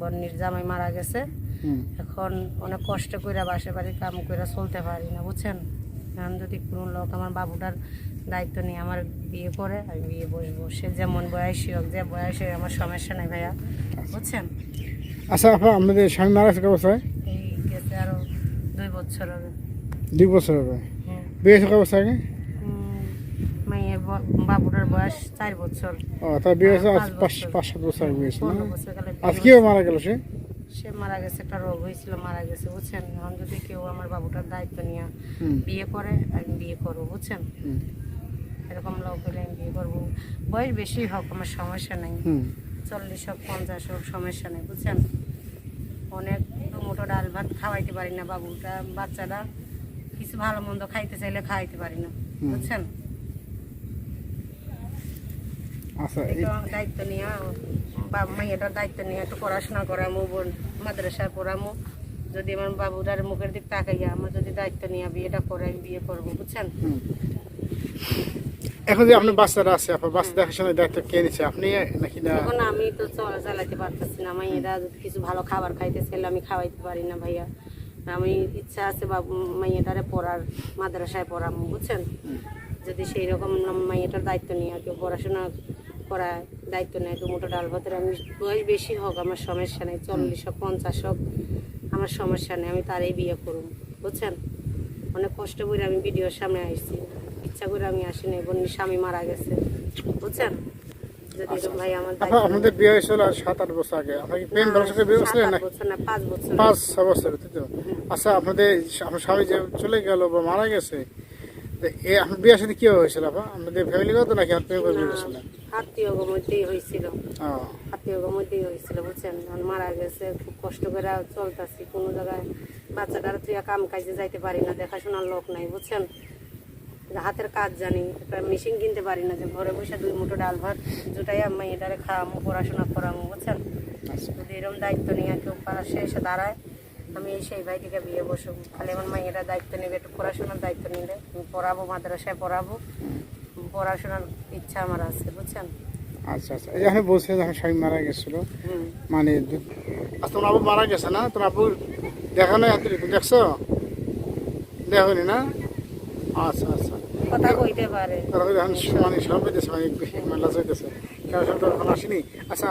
বন্নির জামাই মারা গেছে। এখন অনেক কষ্ট করে বাসে বাড়ি কাম করে চলতে পারি না বুঝছেন? এখন যদি কোনো লোক আমার বাবুটার দায়িত্ব নিয়ে আমার বিয়ে করে আমি বিয়ে বসবো। সে যেমন বয়সী হোক যে বয়সে আমার সমস্যা নেই ভাইয়া বুঝছেন? আচ্ছা আপা আপনাদের স্বামী মারা গেছে অবস্থায় এই গেছে আরও দুই বছর হবে। দুই বছর হবে। হ্যাঁ। বিয়ে আগে? বাবুটার বয়স চার বছর। ও তার বিয়ে হয়েছে আজ পাঁচ পাঁচ বছর। সাত বছর আগে বিয়ে হয়েছে না? পনেরো বছর গেলে বিয়ে আজকেও মারা গেল সে? সে মারা গেছে একটা রোগ হয়েছিল মারা গেছে বুঝছেন? এখন যদি কেউ আমার বাবুটার দায়িত্ব নিয়ে হুম। বিয়ে করে আমি বিয়ে করব বুঝছেন? হুম। এরকম লোক হলে আমি বিয়ে করব। বয়স বেশি হোক আমার সমস্যা নেই। হুম। চল্লিশ হোক পঞ্চাশ হোক সমস্যা নেই বুঝছেন? অনেক দুমুটো ডাল ভাত খাওয়াইতে পারি না বাবুটা বাচ্চারা কিছু ভালো মন্দ খাইতে চাইলে খাওয়াইতে পারি না হুম। বুঝছেন? আচ্ছা দায়িত্ব নিয়ে বা মেয়েটার দায়িত্ব নিয়ে একটু পড়াশোনা করামো বোন মাদ্রাসায় পড়ামো। যদি আমার মুখের দিক তাকাইয়া আমার যদি দায়িত্ব নিয়ে বিয়েটা করে আমি বিয়ে করব বুঝছেন? এখন যে আপনার বাচ্চারা আছে আপনার বাচ্চা দেখাশোনার দায়িত্ব কে নিচ্ছে আপনি নাকি না? এখন আমি তো চলা চালাতে পারতেছি না। যদি কিছু ভালো খাবার খাইতে চাইলে আমি খাওয়াইতে পারি না ভাইয়া। আমি ইচ্ছা আছে বাবু মাইয়েটারে পড়ার মাদ্রাসায় পড়াবো বুঝছেন? যদি সেই রকম মাইয়েটার দায়িত্ব নিয়ে কেউ পড়াশোনা করায় দায়িত্ব নেয় দুমুটো ডাল ভাতের। আমি বয়স বেশি হোক আমার সমস্যা নেই চল্লিশ হোক পঞ্চাশ হোক আমার সমস্যা নেই আমি তারই বিয়ে করব বুঝছেন? অনেক কষ্ট করে আমি ভিডিওর সামনে আসছি। ইচ্ছা করে আমি আসি আসিনি বোনের স্বামী মারা গেছে। বুঝছেন? যদি ভাই আমার আপনাদের বিয়ে হয়েছিল আজ সাত আট বছর আগে। প্রেম বিয়ে না পাঁচ বছর। পাঁচ ছ বছর আচ্ছা আপনাদের আপনার স্বামী যে চলে গেল বা মারা গেছে এ আপনার বিয়ের সাথে কি হয়েছিল আপা? আপনাদের ফ্যামিলিগত নাকি? করে বিয়ে করছিলেন আত্মীয় মধ্যেই হয়েছিল আত্মীয় মধ্যেই হয়েছিল বুঝছেন মারা গেছে খুব কষ্ট করে চলতেছি কোনো জায়গায় বাচ্চাটার তুই কাম কাজে যাইতে পারি না দেখাশোনার লোক নাই বুঝছেন হাতের কাজ জানি একটা মেশিন কিনতে পারি না যে ঘরে বসে দুই মুঠো ডাল ভাত জুটাই আমি এটারে খাওয়ামো পড়াশোনা করামো বুঝছেন? আচ্ছা। যদি এরকম দায়িত্ব নিয়ে কেউ পাশে এসে দাঁড়ায় আমি সেই ভাইটিকে বিয়ে বসবো। খালি আমার মাইয়েরা দায়িত্ব নেবে একটু পড়াশোনার দায়িত্ব নিলে। আমি পড়াবো মাদ্রাসায় পড়াবো। পড়াশোনার ইচ্ছা আমার আছে বুঝছেন? আচ্ছা আচ্ছা। এই আপনি বলছিলেন যে স্বামী মারা গেছিল মানে তোমার আবু মারা গেছে না? তোমার আবু দেখা নাই হাতে তুমি দেখছ? দেখনি না? আচ্ছা আচ্ছা। কথা কইতে পারে। তারা এখন মানে সব হইতেছে মানে মেলা কেউ সব আসেনি? আচ্ছা